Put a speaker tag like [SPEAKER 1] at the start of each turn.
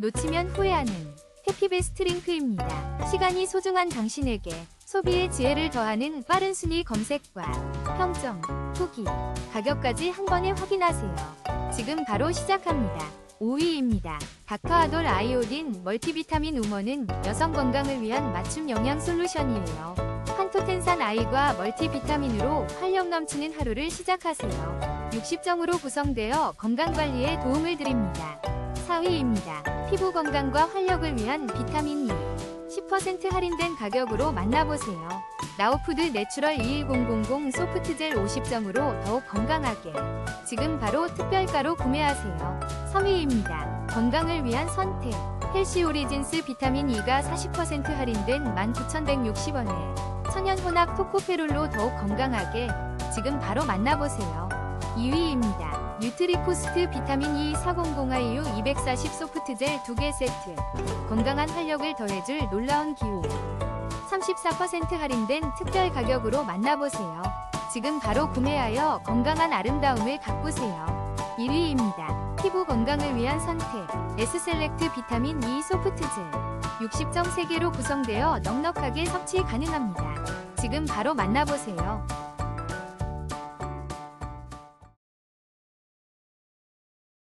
[SPEAKER 1] 놓치면 후회하는 해피베스트 링크입니다. 시간이 소중한 당신에게 소비의 지혜를 더하는 빠른 순위 검색과 평점, 후기, 가격까지 한 번에 확인하세요. 지금 바로 시작합니다. 5위입니다. 닥터아돌 아이오딘 멀티비타민 우먼은 여성 건강을 위한 맞춤 영양 솔루션이에요. 판토텐산 아이과 멀티비타민으로 활력 넘치는 하루를 시작하세요. 60점으로 구성되어 건강관리에 도움을 드립니다. 4위입니다. 피부 건강과 활력을 위한 비타민 E. 10% 할인된 가격으로 만나보세요. 나우푸드 내추럴 21000 소프트젤 50점으로 더욱 건강하게. 지금 바로 특별가로 구매하세요. 3위입니다. 건강을 위한 선택. 헬시 오리진스 비타민 E가 40% 할인된 19,160원에 천연 혼합 토코페롤로 더욱 건강하게. 지금 바로 만나보세요. 2위입니다. 뉴트리코스트 비타민 E 400IU 240 소프트젤 2개 세트. 건강한 활력을 더해줄 놀라운 기호. 34% 할인된 특별 가격으로 만나보세요. 지금 바로 구매하여 건강한 아름다움을 가꾸세요. 1위입니다. 피부 건강을 위한 선택. S셀렉트 비타민 E 소프트젤. 60점 3개로 구성되어 넉넉하게 섭취 가능합니다. 지금 바로 만나보세요.